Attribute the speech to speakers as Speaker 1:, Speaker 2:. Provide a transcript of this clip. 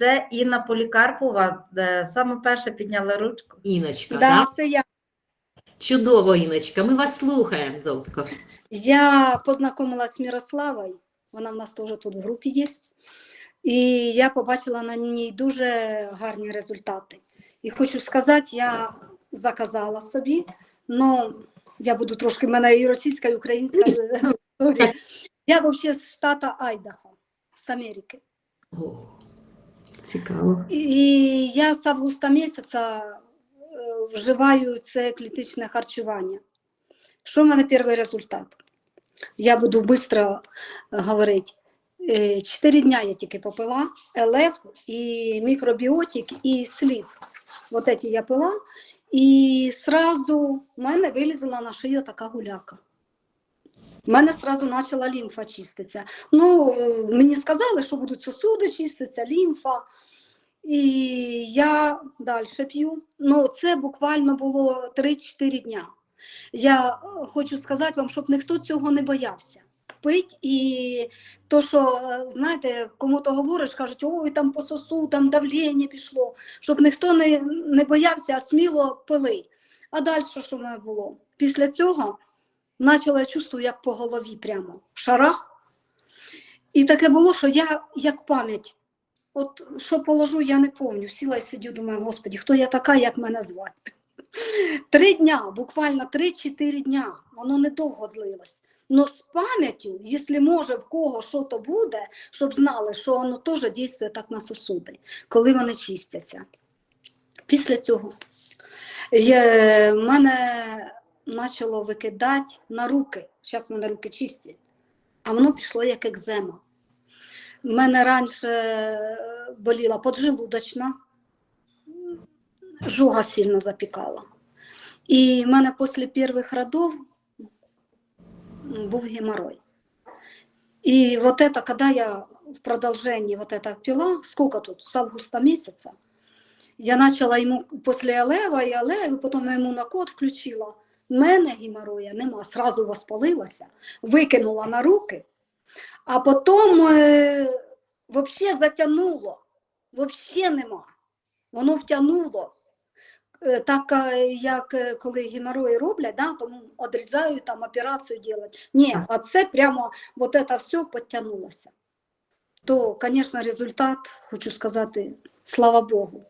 Speaker 1: це Інна Полікарпова, де саме перше підняла ручку.
Speaker 2: Іночка,
Speaker 3: Да,
Speaker 2: да?
Speaker 3: це я.
Speaker 2: Чудово, Іночка. Ми вас слухаємо, Золотко.
Speaker 3: Я познайомилася з Мирославою, вона в нас теж тут в групі є. І я побачила на ній дуже гарні результати. І хочу сказати, я заказала собі, ну я буду трошки, в мене і російська, і українська історія. Я взагалі з штата Айдахо, з Америки.
Speaker 2: Цікаво.
Speaker 3: І я з августа місяця е, вживаю це клітичне харчування. Що в мене перший результат? Я буду швидко говорити. Е, Чотири дня я тільки попила ЛФ і мікробіотик, і слів. Вот эти я пила. І сразу в мене вилізла на шию така гуляка. У мене сразу почала лімфа чиститися. Ну, е, мені сказали, що будуть сосуди чиститися, лімфа. І я далі п'ю. Ну, це буквально було 3-4 дня. Я е, хочу сказати вам, щоб ніхто цього не боявся. Пить і то, що, е, знаєте, кому-то говориш, кажуть, ой, там по сосу, там давлення пішло, щоб ніхто не, не боявся, а сміло пили. А далі що в мене було? Після цього почала я чувствую, як по голові прямо шарах. І таке було, що я як пам'ять. От що положу, я не пам'ятаю. Сіла і сидю, думаю, господі, хто я така, як мене звати? Три дня, буквально 3-4 дня, воно недовго длилось. Но з пам'яттю, якщо може в кого що то буде, щоб знали, що воно теж дійствує так на сосуди, коли вони чистяться. Після цього є, мене почало викидати на руки. Зараз мене руки чисті, а воно пішло як екзема. У мене раніше боліла поджелудочна, жога сильно запікала. І в мене після перших родов був геморрой. И вот это, когда я в продолжении вот это пила, сколько тут, с августа месяца, я начала ему после Алева і Алеви, потім я йому на код включила. Мене геморроя нема, сразу воспалилася, викинула на руки, а потім е, вообще затягнуло, вообще нема. Воно втягнуло. Е, Так е, як е, коли геморрої роблять, да, тому одрізають там операцію делать. Ні, а це прямо вот это все підтягнулося. То, звісно, результат, хочу сказати, слава Богу.